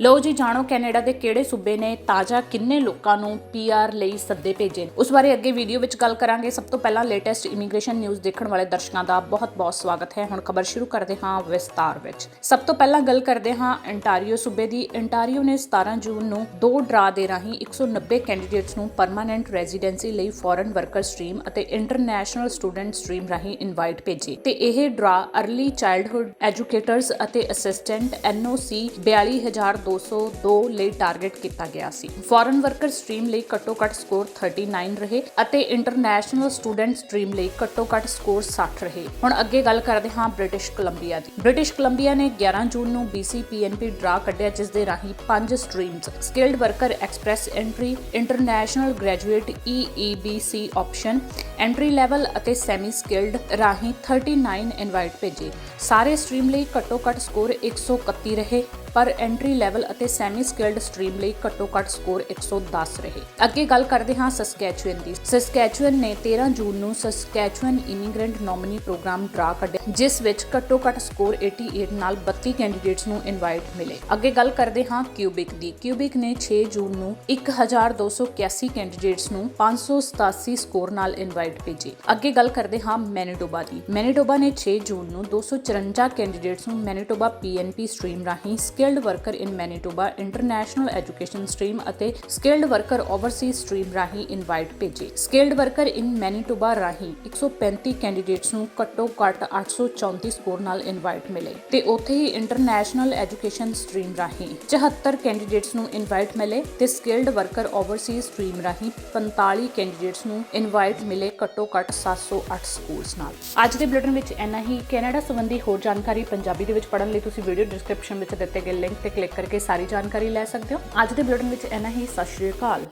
ਲਓ ਜੀ, ਜਾਣੋ ਕੈਨੇਡਾ ਦੇ ਕਿਹੜੇ ਸੂਬੇ ਨੇ ਤਾਜ਼ਾ ਕਿੰਨੇ ਲੋਕਾਂ ਨੂੰ ਪੀਆਰ ਲਈ ਸੱਦੇ ਭੇਜੇ ਉਸ ਬਾਰੇ ਅੱਗੇ ਵੀਡੀਓ ਵਿੱਚ ਗੱਲ ਕਰਾਂਗੇ। ਸਭ ਤੋਂ ਪਹਿਲਾਂ ਲੇਟੈਸਟ ਇਮੀਗ੍ਰੇਸ਼ਨ ਨਿਊਜ਼ ਦੇਖਣ ਵਾਲੇ ਦਰਸ਼ਕਾਂ ਦਾ ਬਹੁਤ-ਬਹੁਤ ਸਵਾਗਤ ਹੈ। ਹੁਣ ਖਬਰ ਸ਼ੁਰੂ ਕਰਦੇ ਹਾਂ ਵਿਸਤਾਰ ਵਿੱਚ। ਸਭ ਤੋਂ ਪਹਿਲਾਂ ਗੱਲ ਕਰਦੇ ਹਾਂ ਅੰਟਾਰੀਓ ਸੂਬੇ ਦੀ। ਅੰਟਾਰੀਓ ਨੇ 17 ਜੂਨ ਨੂੰ ਦੋ ਡਰਾ ਦੇ ਰਾਹੀਂ 190 ਕੈਂਡੀਡੇਟਸ ਨੂੰ ਪਰਮਾਨੈਂਟ ਰੈਜ਼ੀਡੈਂਸੀ ਲਈ ਫੋਰਨ ਵਰਕਰ ਸਟਰੀਮ ਅਤੇ ਇੰਟਰਨੈਸ਼ਨਲ ਸਟੂਡੈਂਟ ਸਟ੍ਰੀਮ ਰਾਹੀਂ ਇਨਵਾਈਟ ਭੇਜੇ। ਤੇ ਇਹ ਡਰਾ ਅਰਲੀ ਚਾਈਲਡਹੁੱਡ ਐਜੂਕੇਟਰਸ ਅਤੇ ਅਸਿਸਟੈਂਟ ਐਨਓਸੀ 42202 ਲਈ ਟਾਰਗੇਟ ਕੀਤਾ ਗਿਆ ਸੀ। ਫੋਰਨ ਵਰਕਰ ਸਟਰੀਮ ਲਈ ਘੱਟੋ ਘੱਟ ਸਕੋਰ 39 ਰਹੇ ਅਤੇ ਇੰਟਰਨੈਸ਼ਨਲ ਸਟੂਡੈਂਟ ਸਟਰੀਮ ਲਈ ਘੱਟੋ ਘੱਟ ਸਕੋਰ 60 ਰਹੇ। ਹੁਣ ਅੱਗੇ ਗੱਲ ਕਰਦੇ ਹਾਂ ਬ੍ਰਿਟਿਸ਼ ਕੋਲੰਬੀਆ ਦੀ। ਬ੍ਰਿਟਿਸ਼ ਕੋਲੰਬੀਆ ਨੇ 11 ਜੂਨ ਨੂੰ BC ਡਰਾ ਕੱਢਿਆ, ਜਿਸ ਦੇ ਰਾਹੀਂ ਪੰਜ streams skilled worker express entry international graduate EEBC option entry level ਅਤੇ ਸੈਮੀ ਸਕਿਲਡ ਰਾਹੀਂ 39 ਇਨਵਾਈਟ ਭੇਜੇ। ਸਾਰੇ ਸਟਰੀਮ ਲਈ ਘੱਟੋ ਘੱਟ ਸਕੋਰ 131 ਰਹੇ। ਪਰ ਐਂਟਰੀ ਲੈਵਲ ਅਤੇ ਸੈਮੀ ਸਕਿਲਡ ਸਟਰੀਮ ਲਈ ਘੱਟੋ ਘੱਟ ਸਕੋਰ 110 ਰਹੇ। ਅੱਗੇ ਗੱਲ ਕਰਦੇ ਹਾਂ ਸਸਕੈਚੁਅਨ ਦੀ। ਸਸਕੈਚੁਅਨ ਨੇ 13 ਜੂਨ ਨੂੰ ਸਸਕੈਚੁਅਨ ਇਮੀਗ੍ਰੈਂਟ ਨੋਮਿਨੀ ਪ੍ਰੋਗਰਾਮ ਡਰਾ ਕੱਢਿਆ, ਜਿਸ ਵਿੱਚ ਘੱਟੋ ਘੱਟ ਸਕੋਰ 88 ਨਾਲ 32 ਕੈਂਡੀਡੇਟਸ ਨੂੰ ਇਨਵਾਈਟ ਮਿਲੇ। ਅੱਗੇ ਗੱਲ ਕਰਦੇ ਹਾਂ ਕਿਊਬਿਕ ਦੀ। ਕਿਊਬਿਕ ਨੇ 6 ਜੂਨ ਨੂੰ 1281 ਕੈਂਡੀਡੇਟਸ ਨੂੰ 587 ਸਕੋਰ ਨਾਲ ਇਨਵਾਈਟ ਭੇਜੇ। ਅੱਗੇ ਗੱਲ ਕਰਦੇ ਹਾਂ ਮੈਨੀਟੋਬਾ ਦੀ। ਮੈਨੀਟੋਬਾ ਨੇ 6 ਜੂਨ ਨੂੰ 254 ਕੈਂਡੀਡੇਟਸ ਨੂੰ ਮੈਨੀਟੋਬਾ ਪੀਐਨਪੀ ਸਟ੍ਰੀਮ ਰਾਹੀਂ skilled worker in Manitoba international education stream ਅਤੇ ਸਕਿਲਡ ਵਰਕਰ ਓਵਰਸੀਜ਼ ਸਟਰੀਮ ਰਾਹੀਂ ਇਨਵਾਈਟ ਭੇਜੇ। ਸਕਿਲਡ ਵਰਕਰ ਇਨ ਮੈਨੀਟੋਬਾ ਰਾਹੀਂ 135 ਕੈਂਡੀਡੇਟਸ ਨੂੰ ਘੱਟੋ ਘੱਟ 834 ਸਕੋਰ ਨਾਲ ਇਨਵਾਈਟ ਮਿਲੇ ਤੇ ਉੱਥੇ ਹੀ ਇੰਟਰਨੈਸ਼ਨਲ ਐਜੂਕੇਸ਼ਨ ਸਟਰੀਮ ਰਾਹੀਂ 74 ਕੈਂਡੀਡੇਟਸ ਨੂੰ ਇਨਵਾਈਟ ਮਿਲੇ ਤੇ ਸਕਿਲਡ ਵਰਕਰ ਓਵਰਸੀਜ਼ ਸਟ੍ਰੀਮ ਰਾਹੀਂ 45 ਕੈਂਡੀਡੇਟਸ ਨੂੰ ਇਨਵਾਈਟ ਮਿਲੇ ਘੱਟੋ ਘੱਟ 708 ਸਕੂਲਸ ਨਾਲ। ਅੱਜ ਦੇ ਬੁਲੇਟਿਨ ਵਿੱਚ ਇੰਨਾ ਹੀ। ਕੈਨੇਡਾ ਸੰਬੰਧੀ ਹੋਰ ਜਾਣਕਾਰੀ ਪੰਜਾਬੀ ਦੇ ਵਿੱਚ ਪੜ੍ਹਨ ਲਈ ਤੁਸੀਂ ਵੀਡੀਓ ਡਿਸਕ੍ਰਿਪਸ਼ਨ ਵਿੱਚ ਦਿੱਤੇ ਗਏ ਗਏ ਲਿੰਕ ਤੇ ਕਲਿੱਕ ਕਰਕੇ ਸਾਰੀ ਜਾਣਕਾਰੀ ਲੈ ਸਕਦੇ ਹੋ। ਅੱਜ ਦੇ ਬੁਲੇਟਿਨ ਵਿੱਚ ਇੰਨਾ ਹੀ। ਸਤਿ ਸ਼੍ਰੀ ਅਕਾਲ।